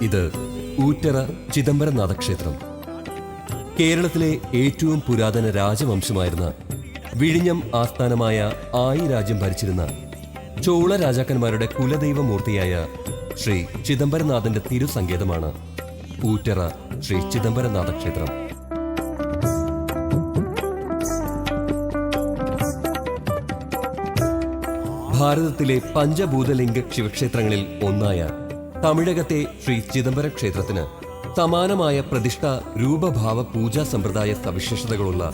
ഊറ്ററ ചിദംബരനാഥ ക്ഷേത്രം കേരളത്തിലെ ഏറ്റവും പുരാതന രാജവംശമായിരുന്ന വിഴിഞ്ഞം ആസ്ഥാനമായ ആയി രാജ്യം ഭരിച്ചിരുന്ന ചോള രാജാക്കന്മാരുടെ കുലദൈവമൂർത്തിയായ ശ്രീ ചിദംബരനാഥന്റെ തിരുസങ്കേതമാണ് ഊറ്ററ ശ്രീ ചിദംബരനാഥ ക്ഷേത്രം ഭാരതത്തിലെ പഞ്ചഭൂതലിംഗ ശിവക്ഷേത്രങ്ങളിൽ ഒന്നായ തമിഴകത്തെ ശ്രീ ചിദംബര ക്ഷേത്രത്തിന് സമാനമായ പ്രതിഷ്ഠ രൂപഭാവ പൂജാ സമ്പ്രദായ സവിശേഷതകളുള്ള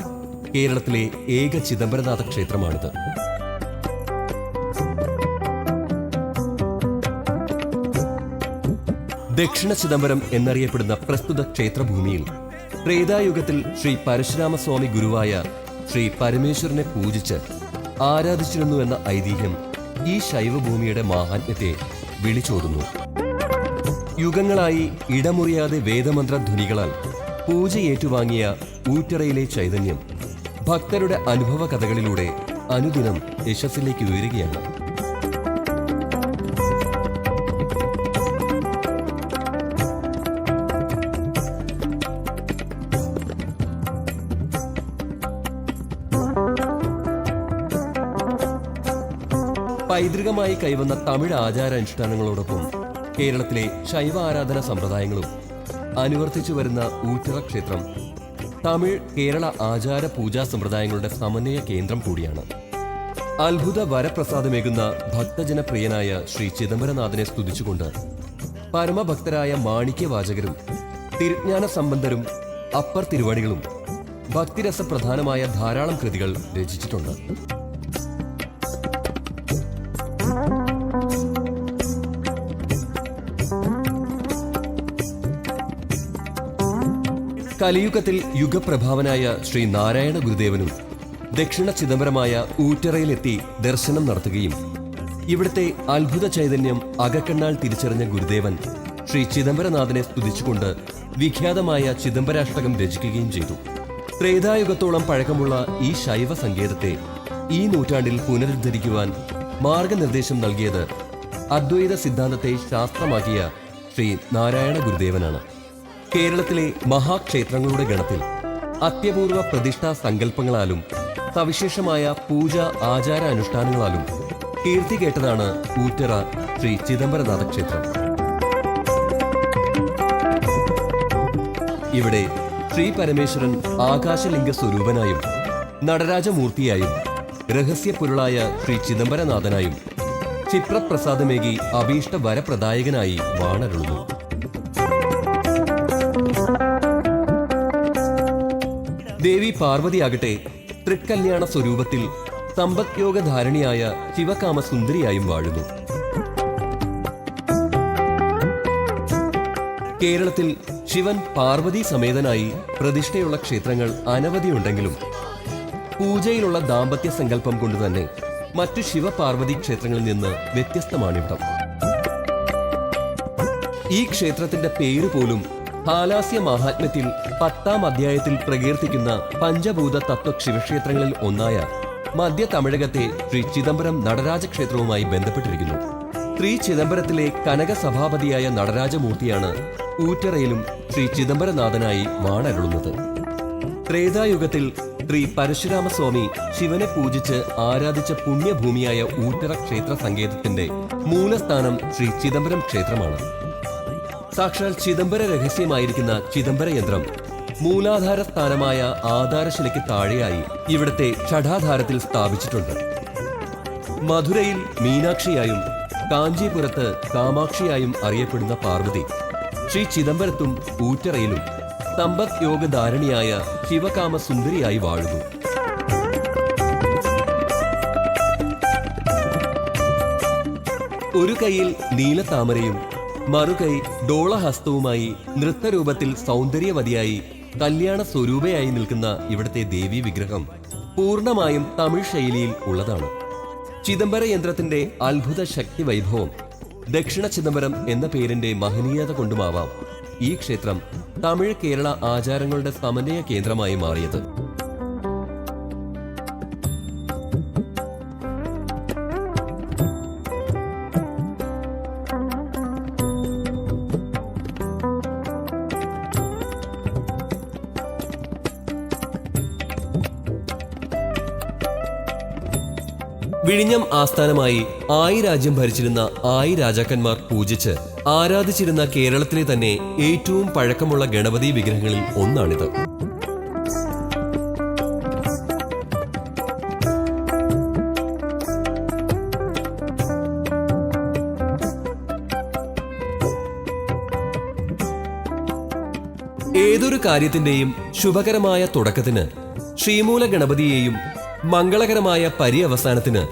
കേരളത്തിലെ ഏക ചിദംബരനാഥ ക്ഷേത്രമാണിത്. ദക്ഷിണ ചിദംബരം എന്നറിയപ്പെടുന്ന പ്രസ്തുത ക്ഷേത്രഭൂമിയിൽ ത്രേതായുഗത്തിൽ ശ്രീ പരശുരാമസ്വാമി ഗുരുവായ ശ്രീ പരമേശ്വരനെ പൂജിച്ച് ആരാധിച്ചിരുന്നു എന്ന ഐതിഹ്യം ഈ ശൈവഭൂമിയുടെ മാഹാത്മ്യത്തെ വിളിച്ചോതുന്നു. യുഗങ്ങളായി ഇടമുറിയാതെ വേദമന്ത്ര ധ്വനികളാൽ പൂജ ഏറ്റുവാങ്ങിയ ഊറ്ററയിലെ ചൈതന്യം ഭക്തരുടെ അനുഭവ കഥകളിലൂടെ അനുദിനം യശസ്സിലേക്ക് ഉയരുകയാണ്. പൈതൃകമായി കൈവന്ന തമിഴ് ആചാരാനുഷ്ഠാനങ്ങളോടൊപ്പം കേരളത്തിലെ ശൈവ ആരാധന സമ്പ്രദായങ്ങളും അനുവർത്തിച്ചു വരുന്ന ഊറ്ററ ക്ഷേത്രം തമിഴ് കേരള ആചാര പൂജാ സമ്പ്രദായങ്ങളുടെ സമന്വയ കേന്ദ്രം കൂടിയാണ്. അത്ഭുത വരപ്രസാദമേകുന്ന ഭക്തജനപ്രിയനായ ശ്രീ ചിദംബരനാഥനെ സ്തുതിച്ചുകൊണ്ട് പരമഭക്തരായ മാണിക്യവാചകരും തിരുജ്ഞാന സംബന്ധരും അപ്പർ തിരുവടികളും ഭക്തിരസപ്രധാനമായ ധാരാളം കൃതികൾ രചിച്ചിട്ടുണ്ട്. കലിയുഗത്തിൽ യുഗപ്രഭാവനായ ശ്രീ നാരായണ ഗുരുദേവനും ദക്ഷിണ ചിദംബരമായ ഊറ്ററയിലെത്തി ദർശനം നടത്തുകയും ഇവിടുത്തെ അത്ഭുത ചൈതന്യം അകക്കണ്ണാൽ തിരിച്ചറിഞ്ഞ ഗുരുദേവൻ ശ്രീ ചിദംബരനാഥനെ സ്തുതിച്ചുകൊണ്ട് വിഖ്യാതമായ ചിദംബരാഷ്ടകം രചിക്കുകയും ചെയ്തു. ത്രേതായുഗത്തോളം പഴക്കമുള്ള ഈ ശൈവ സങ്കേതത്തെ ഈ നൂറ്റാണ്ടിൽ പുനരുദ്ധരിക്കുവാൻ മാർഗനിർദ്ദേശം നൽകിയത് അദ്വൈത സിദ്ധാന്തത്തെ ശാസ്ത്രമാക്കിയ ശ്രീ നാരായണ ഗുരുദേവനാണ്. കേരളത്തിലെ മഹാക്ഷേത്രങ്ങളുടെ ഗണത്തിൽ അത്യപൂർവ പ്രതിഷ്ഠാ സങ്കല്പങ്ങളാലും സവിശേഷമായ പൂജ ആചാര അനുഷ്ഠാനങ്ങളാലും കീർത്തി കേട്ടതാണ് ഊറ്ററ ശ്രീ ചിദംബരനാഥ ക്ഷേത്രം. ഇവിടെ ശ്രീ പരമേശ്വരൻ ആകാശലിംഗ സ്വരൂപനായും നടരാജമൂർത്തിയായും രഹസ്യപൊരുളായ ശ്രീ ചിദംബരനാഥനായും ക്ഷിപ്രപ്രസാദമേകി അഭീഷ്ട വരപ്രദായകനായി വാണരുളുന്നു. ദേവി പാർവതിയാകട്ടെ തൃക്കല്യാണ സ്വരൂപത്തിൽ സമ്പദ്യോഗധാരണിയായ ശിവകാമസുന്ദരിയായും വാഴുന്നു. കേരളത്തിൽ ശിവൻ പാർവതി സമേതനായി പ്രതിഷ്ഠയുള്ള ക്ഷേത്രങ്ങൾ അനവധിയുണ്ടെങ്കിലും പൂജയിലുള്ള ദാമ്പത്യ സങ്കല്പം കൊണ്ടുതന്നെ മറ്റു ശിവപാർവതി ക്ഷേത്രങ്ങളിൽ നിന്ന് വ്യത്യസ്തമാണിവിടം. ഈ ക്ഷേത്രത്തിന്റെ പേര് പോലും ഹാലാസ്യ മഹാത്മ്യത്തിൽ പത്താം അധ്യായത്തിൽ പ്രകീർത്തിക്കുന്ന പഞ്ചഭൂത തത്വ ശിവക്ഷേത്രങ്ങളിൽ ഒന്നായ മധ്യ തമിഴകത്തെ ശ്രീ ചിദംബരം നടരാജ ക്ഷേത്രവുമായി ബന്ധപ്പെട്ടിരിക്കുന്നു. ശ്രീ ചിദംബരത്തിലെ കനക സഭാപതിയായ നടരാജമൂർത്തിയാണ് ഊറ്ററയിലും ശ്രീ ചിദംബരനാഥനായി വാണരുളുന്നത്. ത്രേതായുഗത്തിൽ ശ്രീ പരശുരാമസ്വാമി ശിവനെ പൂജിച്ച് ആരാധിച്ച പുണ്യഭൂമിയായ ഊറ്ററ ക്ഷേത്ര സങ്കേതത്തിന്റെ മൂലസ്ഥാനം ശ്രീ ചിദംബരം ക്ഷേത്രമാണ്. സാക്ഷാൽ ചിദംബര രഹസ്യമായിരിക്കുന്ന ചിദംബര യന്ത്രം മൂലാധാര സ്ഥാനമായ ആധാരശിലയ്ക്ക് താഴെയായി ഇവിടത്തെ ഷഠാധാരത്തിൽ സ്ഥാപിച്ചിട്ടുണ്ട്. മധുരയിൽ മീനാക്ഷിയായും കാഞ്ചീപുരത്ത് കാമാക്ഷിയായും അറിയപ്പെടുന്ന പാർവതി ശ്രീ ചിദംബരത്തും ഊറ്ററയിലും സമ്പദ് യോഗധാരണിയായ ശിവകാമ സുന്ദരിയായി വാഴുന്നു. ഒരു കൈയിൽ നീലത്താമരയും മറുകൈ ഡോളഹസ്തവുമായി നൃത്തരൂപത്തിൽ സൗന്ദര്യവതിയായി കല്യാണ സ്വരൂപയായി നിൽക്കുന്ന ഇവിടുത്തെ ദേവീ വിഗ്രഹം പൂർണമായും തമിഴ് ശൈലിയിൽ ഉള്ളതാണ്. ചിദംബര യന്ത്രത്തിന്റെ അത്ഭുത ശക്തി വൈഭവം ദക്ഷിണ ചിദംബരം എന്ന പേരിന്റെ മഹനീയത കൊണ്ടുമാവാം ഈ ക്ഷേത്രം തമിഴ് കേരള ആചാരങ്ങളുടെ സമന്വയ കേന്ദ്രമായി മാറിയത്. വിഴിഞ്ഞം ആസ്ഥാനമായി ആയി രാജ്യം ഭരിച്ചിരുന്ന ആയി രാജാക്കന്മാർ പൂജിച്ച് ആരാധിച്ചിരുന്ന കേരളത്തിലെ തന്നെ ഏറ്റവും പഴക്കമുള്ള ഗണപതി വിഗ്രഹങ്ങളിൽ ഒന്നാണിത്. ഏതൊരു കാര്യത്തിന്റെയും ശുഭകരമായ തുടക്കത്തിന് ശ്രീമൂല ഗണപതിയെയും മംഗളകരമായ പര്യവസാനത്തിന്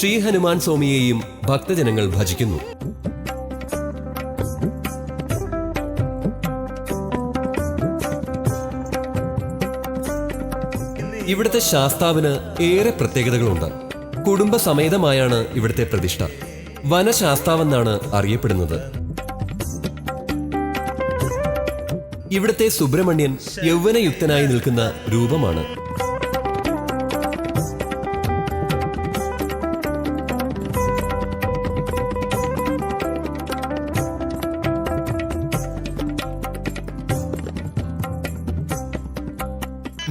ശ്രീ ഹനുമാൻ സ്വാമിയെയും ഭക്തജനങ്ങൾ ഭജിക്കുന്നു. ഇവിടുത്തെ ശാസ്താവിന് ഏറെ പ്രത്യേകതകളുണ്ട്. കുടുംബസമേതമായാണ് ഇവിടുത്തെ പ്രതിഷ്ഠ. വനശാസ്താവെന്നാണ് അറിയപ്പെടുന്നത്. ഇവിടുത്തെ സുബ്രഹ്മണ്യൻ യൗവനയുക്തനായി നിൽക്കുന്ന രൂപമാണ്.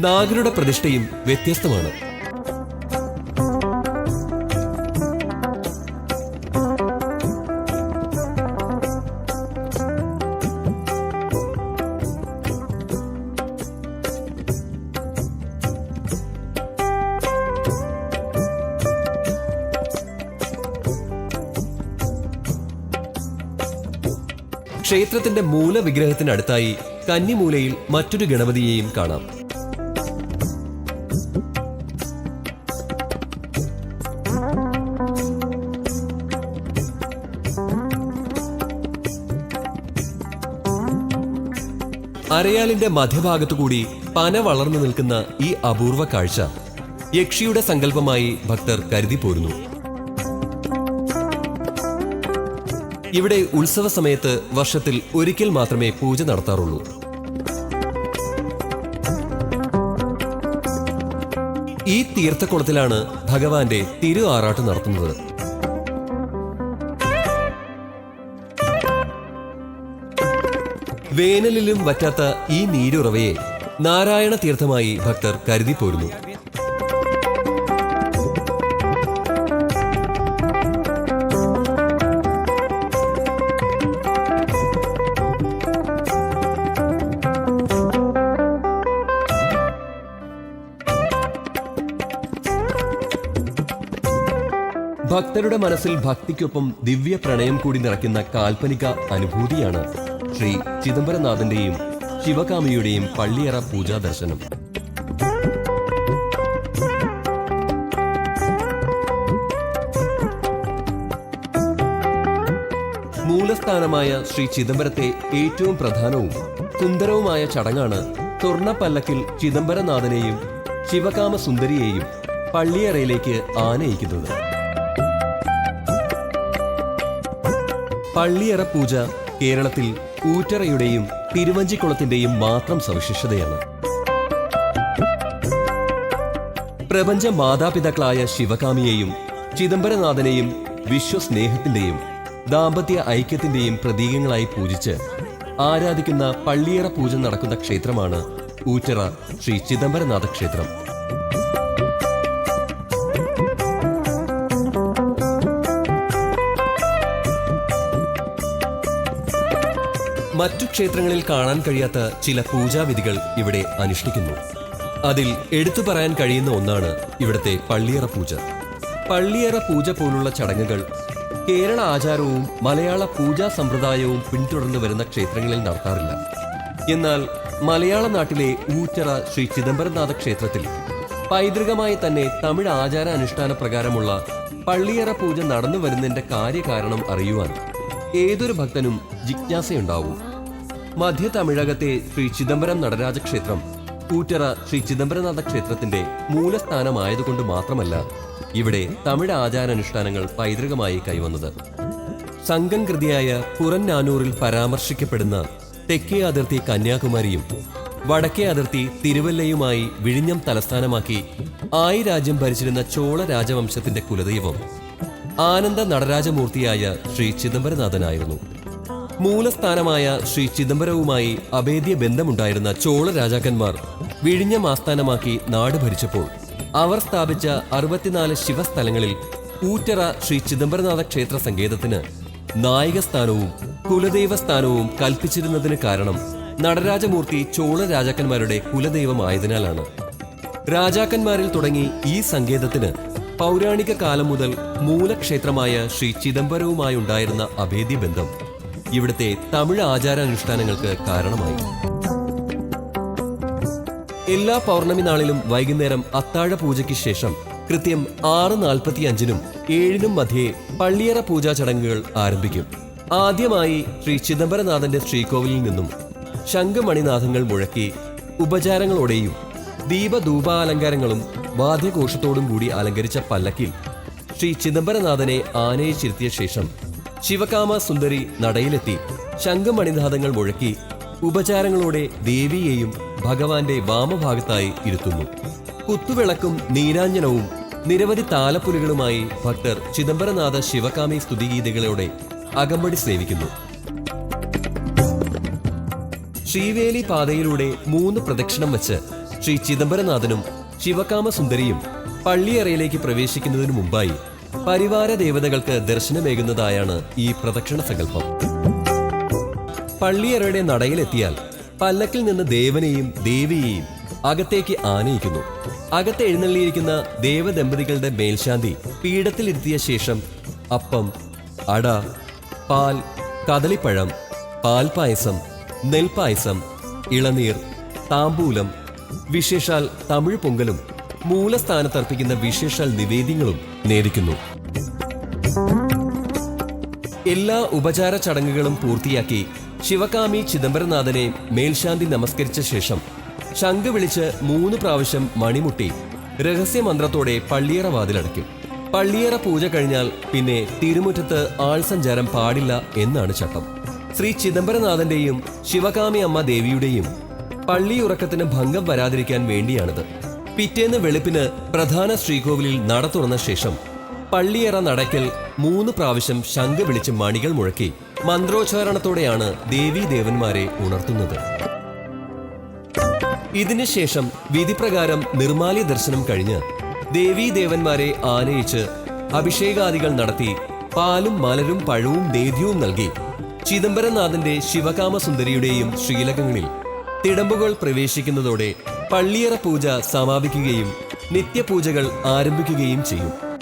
നാഗരുടെ പ്രതിഷ്ഠയും വ്യത്യസ്തമാണ്. ക്ഷേത്രത്തിന്റെ മൂലവിഗ്രഹത്തിനടുത്തായി കന്നിമൂലയിൽ മറ്റൊരു ഗണപതിയെയും കാണാം. അരയാലിന്റെ മധ്യഭാഗത്തുകൂടി പന വളർന്നു നിൽക്കുന്ന ഈ അപൂർവ കാഴ്ച യക്ഷിയുടെ സങ്കല്പമായി ഭക്തർ കരുതി പോരുന്നു. ഇവിടെ ഉത്സവ സമയത്ത് വർഷത്തിൽ ഒരിക്കൽ മാത്രമേ പൂജ നടത്താറുള്ളൂ. ഈ തീർത്ഥക്കുളത്തിലാണ് ഭഗവാന്റെ തിരു ആറാട്ട് നടത്തുന്നത്. വേനലിലും വറ്റാത്ത ഈ നീരുറവയെ നാരായണ തീർത്ഥമായി ഭക്തർ കരുതി പോരുന്നു ഭക്തരുടെ മനസ്സിൽ ഭക്തിക്കൊപ്പം ദിവ്യ പ്രണയം കൂടി നിറയ്ക്കുന്ന കാൽപ്പനിക അനുഭൂതിയാണ് ശ്രീ ചിദംബരനാഥന്റെയും ശിവകാമിയുടെയും പള്ളിയറ പൂജാ ദർശനം. മൂലസ്ഥാനമായ ശ്രീ ചിദംബരത്തെ ഏറ്റവും പ്രധാനവും സുന്ദരവുമായ ചടങ്ങാണ് തുർണപ്പല്ലക്കിൽ ചിദംബരനാഥനെയും ശിവകാമ സുന്ദരിയെയും പള്ളിയറയിലേക്ക് ആനയിക്കുന്നത്. പള്ളിയറ പൂജ കേരളത്തിൽ ഊറ്ററയുടെയും തിരുവഞ്ചിക്കുളത്തിന്റെയും മാത്രം സവിശേഷതയാണ്. പ്രപഞ്ച മാതാപിതാക്കളായ ശിവകാമിയെയും ചിദംബരനാഥനെയും വിശ്വസ്നേഹത്തിന്റെയും ദാമ്പത്യ ഐക്യത്തിന്റെയും പ്രതീകങ്ങളായി പൂജിച്ച് ആരാധിക്കുന്ന പള്ളിയറ പൂജ നടക്കുന്ന ക്ഷേത്രമാണ് ഊറ്ററ ശ്രീ ചിദംബരനാഥ ക്ഷേത്രം. മറ്റു ക്ഷേത്രങ്ങളിൽ കാണാൻ കഴിയാത്ത ചില പൂജാവിധികൾ ഇവിടെ അനുഷ്ഠിക്കുന്നു. അതിൽ എടുത്തു പറയാൻ കഴിയുന്ന ഒന്നാണ് ഇവിടുത്തെ പള്ളിയറ പൂജ. പള്ളിയറ പൂജ പോലുള്ള ചടങ്ങുകൾ കേരള ആചാരവും മലയാള പൂജാ സമ്പ്രദായവും പിന്തുടർന്നു വരുന്ന ക്ഷേത്രങ്ങളിൽ നടത്താറില്ല. എന്നാൽ മലയാള നാട്ടിലെ ഊറ്ററ ശ്രീ ചിദംബരനാഥ ക്ഷേത്രത്തിൽ പൈതൃകമായി തന്നെ തമിഴ് ആചാര അനുഷ്ഠാന പ്രകാരമുള്ള പള്ളിയറ പൂജ നടന്നു വരുന്നതിന്റെ കാര്യകാരണം അറിയുവാൻ ഏതൊരു ഭക്തനും ജിജ്ഞാസയുണ്ടാവും. മധ്യ തമിഴകത്തെ ശ്രീ ചിദംബരം നടരാജക്ഷേത്രം. കൂറ്ററ ശ്രീ ചിദംബരനാഥ ക്ഷേത്രത്തിന്റെ മൂലസ്ഥാനമായതുകൊണ്ട് മാത്രമല്ല ഇവിടെ തമിഴ് ആചാരാനുഷ്ഠാനങ്ങൾ പൈതൃകമായി കൈവന്നത്. സംഘം കൃതിയായ പുറന്നാനൂറിൽ പരാമർശിക്കപ്പെടുന്ന തെക്കേ അതിർത്തി കന്യാകുമാരിയും വടക്കേ അതിർത്തി തിരുവല്ലയുമായി വിഴിഞ്ഞം തലസ്ഥാനമാക്കി ആയി രാജ്യം ഭരിച്ചിരുന്ന ചോള രാജവംശത്തിന്റെ കുലദൈവം ആനന്ദ നടരാജമൂർത്തിയായ ശ്രീ ചിദംബരനാഥനായിരുന്നു. മൂലസ്ഥാനമായ ശ്രീ ചിദംബരവുമായി അഭേദ്യ ബന്ധമുണ്ടായിരുന്ന ചോള രാജാക്കന്മാർ വിഴിഞ്ഞം ആസ്ഥാനമാക്കി നാട് ഭരിച്ചപ്പോൾ അവർ സ്ഥാപിച്ച അറുപത്തിനാല് ശിവസ്ഥലങ്ങളിൽ ഊറ്ററ ശ്രീ ചിദംബരനാഥ ക്ഷേത്ര സങ്കേതത്തിന് നായകസ്ഥാനവും കുലദൈവസ്ഥാനവും കൽപ്പിച്ചിരുന്നതിന് കാരണം നടരാജമൂർത്തി ചോള രാജാക്കന്മാരുടെ കുലദൈവമായതിനാലാണ് രാജാക്കന്മാരിൽ തുടങ്ങി ഈ സങ്കേതത്തിന് പൗരാണിക കാലം മുതൽ മൂലക്ഷേത്രമായ ശ്രീ ചിദംബരവുമായുണ്ടായിരുന്ന അഭേദ്യ ബന്ധം ഇവിടുത്തെ തമിഴ് ആചാരാനുഷ്ഠാനങ്ങൾക്ക് കാരണമായി. എല്ലാ പൗർണമി നാളിലും വൈകുന്നേരം അത്താഴ പൂജയ്ക്ക് ശേഷം കൃത്യം ആറ് നാൽപ്പത്തി അഞ്ചിനും ഏഴിനും മധ്യേ പള്ളിയറ പൂജാ ചടങ്ങുകൾ ആരംഭിക്കും. ആദ്യമായി ശ്രീ ചിദംബരനാഥന്റെ ശ്രീകോവിലിൽ നിന്നും ശംഖമണിനാഥങ്ങൾ മുഴക്കി ഉപചാരങ്ങളോടെയും ദീപധൂപാലങ്കാരങ്ങളും വാദ്യഘോഷത്തോടും കൂടി അലങ്കരിച്ച പല്ലക്കിൽ ശ്രീ ചിദംബരനാഥനെ ആനയിച്ചിരുത്തിയ ശേഷം ശിവകാമ സുന്ദരി നടയിലെത്തി. ശംഖമണിനാഥങ്ങൾ മുഴക്കി ഉപചാരങ്ങളോടെ ദേവിയെയും ഭഗവാന്റെ വാമഭാഗത്തായി ഇരുത്തുന്നു. കുത്തുവിളക്കും നീരാഞ്ജനവും നിരവധി താലപ്പുലികളുമായി ഭക്തർ ചിദംബരനാഥ ശിവകാമി സ്തുതിഗീതകളോടെ അകമ്പടി സേവിക്കുന്നു. ശ്രീവേലി പാതയിലൂടെ മൂന്ന് പ്രദക്ഷിണം വച്ച് ശ്രീ ചിദംബരനാഥനും ശിവകാമസുന്ദരിയും പള്ളിയറയിലേക്ക് പ്രവേശിക്കുന്നതിനു മുമ്പായി പരിവാര ദേവതകൾക്ക് ദർശനമേകുന്നതായാണ് ഈ പ്രദക്ഷിണ സങ്കല്പം. പള്ളിയറയുടെ നടയിലെത്തിയാൽ പല്ലക്കിൽ നിന്ന് ദേവനെയും ദേവിയെയും അകത്തേക്ക് ആനയിക്കുന്നു. അകത്ത് എഴുന്നള്ളിയിരിക്കുന്ന ദേവദമ്പതികളുടെ മേൽശാന്തി പീഠത്തിലിരുത്തിയ ശേഷം അപ്പം അട പാൽ കദളിപ്പഴം പാൽപായസം നെൽപായസം ഇളനീർ താമ്പൂലം വിശേഷാൽ തമിഴ് പൊങ്കലും മൂലസ്ഥാനത്തർപ്പിക്കുന്ന വിശേഷാൽ നിവേദ്യങ്ങളും നേരിക്കുന്നു എല്ലാ ഉപചാര ചടങ്ങുകളും പൂർത്തിയാക്കി ശിവകാമി ചിദംബരനാഥനെ മേൽശാന്തി നമസ്കരിച്ച ശേഷം ശംഖ് വിളിച്ച് മൂന്ന് പ്രാവശ്യം മണിമുട്ടി രഹസ്യമന്ത്രത്തോടെ പള്ളിയറ വാതിലടയ്ക്കും. പള്ളിയറ പൂജ കഴിഞ്ഞാൽ പിന്നെ തിരുമുറ്റത്ത് ആൾസഞ്ചാരം പാടില്ല എന്നാണ് ചട്ടം. ശ്രീ ചിദംബരനാഥന്റെയും ശിവകാമി അമ്മ ദേവിയുടെയും പള്ളിയുറക്കത്തിന് ഭംഗം വരാതിരിക്കാൻ വേണ്ടിയാണിത്. പിറ്റേന്ന് വെളുപ്പിന് പ്രധാന ശ്രീകോവിലിൽ നട തുറന്ന ശേഷം പള്ളിയറ നടക്കൽ മൂന്ന് പ്രാവശ്യം ശംഖ് വിളിച്ച് മണികൾ മുഴക്കി മന്ത്രോച്ചാരണത്തോടെയാണ് ദേവീ ദേവന്മാരെ ഉണർത്തുന്നത്. ഇതിനുശേഷം വിധിപ്രകാരം നിർമാല്യ ദർശനം കഴിഞ്ഞ് ദേവീ ദേവന്മാരെ ആനയിച്ച് അഭിഷേകാദികൾ നടത്തി പാലും മലരും പഴവും നേദ്യവും നൽകി ചിദംബരനാഥന്റെ ശിവകാമസുന്ദരിയുടെയും ശ്രീലകങ്ങളിൽ തിടമ്പുകൾ പ്രവേശിക്കുന്നതോടെ പള്ളിയറ പൂജ സമാപിക്കുകയും നിത്യപൂജകൾ ആരംഭിക്കുകയും ചെയ്യും.